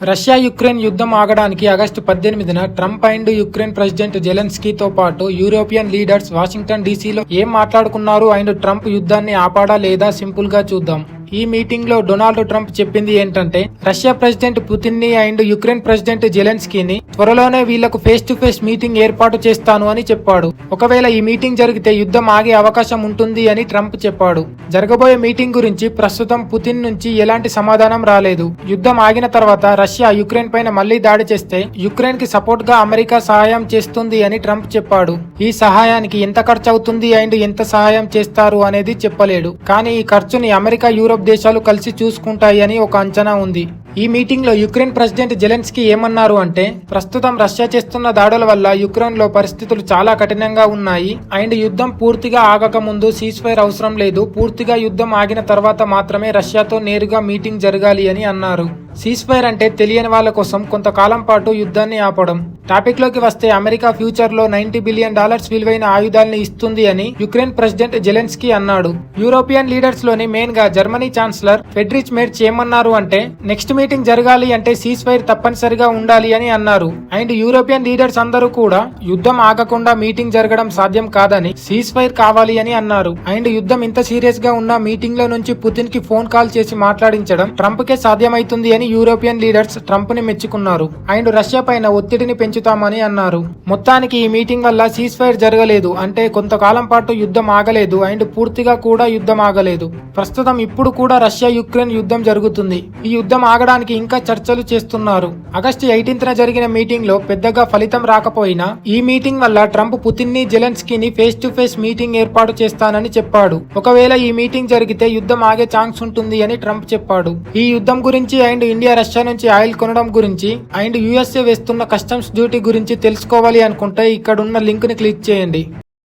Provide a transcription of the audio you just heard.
Russia Ukraine యుద్ధం ఆగడానికి August పద్దెనిమిదిన ట్రంప్ అండ్ యుక్రెయిన్ ప్రెసిడెంట్ జెలెన్స్కీతో పాటు యూరోపియన్ లీడర్స్ వాషింగ్టన్ డీసీలో ఏం మాట్లాడుకున్నారు అండ్ ట్రంప్ యుద్ధాన్ని ఆపాడా లేదా సింపుల్గా చూద్దాం. ఈ మీటింగ్లో డొనాల్డ్ ట్రంప్ చెప్పింది ఏంటంటే రష్యా ప్రెసిడెంట్ పుతిన్ని అండ్ యుక్రెయిన్ ప్రెసిడెంట్ జెలెన్స్కీని త్వరలోనే వీళ్ళకు ఫేస్ టు ఫేస్ మీటింగ్ ఏర్పాటు చేస్తాను అని చెప్పాడు. ఒకవేళ ఈ మీటింగ్ జరిగితే యుద్ధం ఆగే అవకాశం ఉంటుంది అని ట్రంప్ చెప్పాడు. జరగబోయే మీటింగ్ గురించి ప్రస్తుతం పుతిన్ నుంచి ఎలాంటి సమాధానం రాలేదు. యుద్ధం ఆగిన తర్వాత రష్యా యుక్రెయిన్ పైన మళ్ళీ దాడి చేస్తే యుక్రెయిన్కి సపోర్ట్గా అమెరికా సహాయం చేస్తుంది అని ట్రంప్ చెప్పాడు. ఈ సహాయానికి ఎంత ఖర్చు అవుతుంది అండ్ ఎంత సహాయం చేస్తారు అనేది చెప్పలేడు. కానీ ఈ ఖర్చుని అమెరికా యూరోప్ దేశాలు కలిసి చూసుకుంటాయని ఒక అంచనా ఉంది. ఈ మీటింగ్లో యుక్రెయిన్ ప్రెసిడెంట్ జెలెన్స్కీ ఏమన్నారు అంటే ప్రస్తుతం రష్యా చేస్తున్న దాడుల వల్ల యుక్రెయిన్లో పరిస్థితులు చాలా కఠినంగా ఉన్నాయి. అండ్ యుద్ధం పూర్తిగా ఆగక ముందు సీజ్ ఫైర్ అవసరం లేదు. పూర్తిగా యుద్ధం ఆగిన తర్వాత మాత్రమే రష్యాతో నేరుగా మీటింగ్ జరగాలి అని అన్నారు. సీజ్ ఫైర్ అంటే తెలియని వాళ్ళ కోసం కొంతకాలం పాటు యుద్ధాన్ని ఆపడం. టాపిక్లోకి వస్తే అమెరికా ఫ్యూచర్లో నైన్టీ బిలియన్ డాలర్స్ విలువైన ఆయుధాల్ని ఇస్తుంది అని యుక్రెయిన్ ప్రెసిడెంట్ జెలెన్స్కీ అన్నాడు. యూరోపియన్ లీడర్స్లోని మెయిన్గా జర్మనీ ఛాన్సలర్ ఫెడ్రిచ్ మేర్చ్ ఏమన్నారు అంటే నెక్స్ట్ మీటింగ్ జరగాలి అంటే సీజ్ ఫైర్ తప్పనిసరిగా ఉండాలి అని అన్నారు. అండ్ యూరోపియన్ లీడర్స్ అందరూ కూడా యుద్ధం ఆగకుండా మీటింగ్ జరగడం సాధ్యం కాదని సీజ్ ఫైర్ కావాలి అని అన్నారు. అండ్ యుద్ధం ఇంత సీరియస్గా ఉన్న మీటింగ్లో నుంచి పుతిన్కి ఫోన్ కాల్ చేసి మాట్లాడించడం ట్రంప్ కే సాధ్యమైతుంది అని యూరోపియన్ లీడర్స్ ట్రంప్ని మెచ్చుకున్నారు. అండ్ రష్యా పైన ఒత్తిడిని పెంచుతామని అన్నారు. మొత్తానికి ఈ మీటింగ్ వల్ల సీజ్ ఫైర్ జరగలేదు. అంటే కొంతకాలం పాటు యుద్ధం ఆగలేదు. అండ్ పూర్తిగా కూడా యుద్ధం ఆగలేదు. ప్రస్తుతం ఇప్పుడు కూడా రష్యా యుక్రెయిన్ యుద్ధం జరుగుతుంది. ఈ యుద్ధం ఆగడానికి ఇంకా చర్చలు చేస్తున్నారు. ఆగస్టు ఎయిటీన్త్ న జరిగిన మీటింగ్లో పెద్దగా ఫలితం రాకపోయినా ఈ మీటింగ్ వల్ల ట్రంప్ పుతిన్ని జెలెన్స్కీని ఫేస్ టు ఫేస్ మీటింగ్ ఏర్పాటు చేస్తానని చెప్పాడు. ఒకవేళ ఈ మీటింగ్ జరిగితే యుద్ధం ఆగే ఛాన్స్ ఉంటుంది అని ట్రంప్ చెప్పాడు. ఈ యుద్ధం గురించి అండ్ ఇండియా రష్యా నుంచి ఆయిల్ కొనడం గురించి అండ్ యూఎస్ఏ వేస్తున్న కస్టమ్స్ డ్యూటీ గురించి తెలుసుకోవాలి అనుకుంటే ఇక్కడ ఉన్న లింక్ని క్లిక్ చేయండి.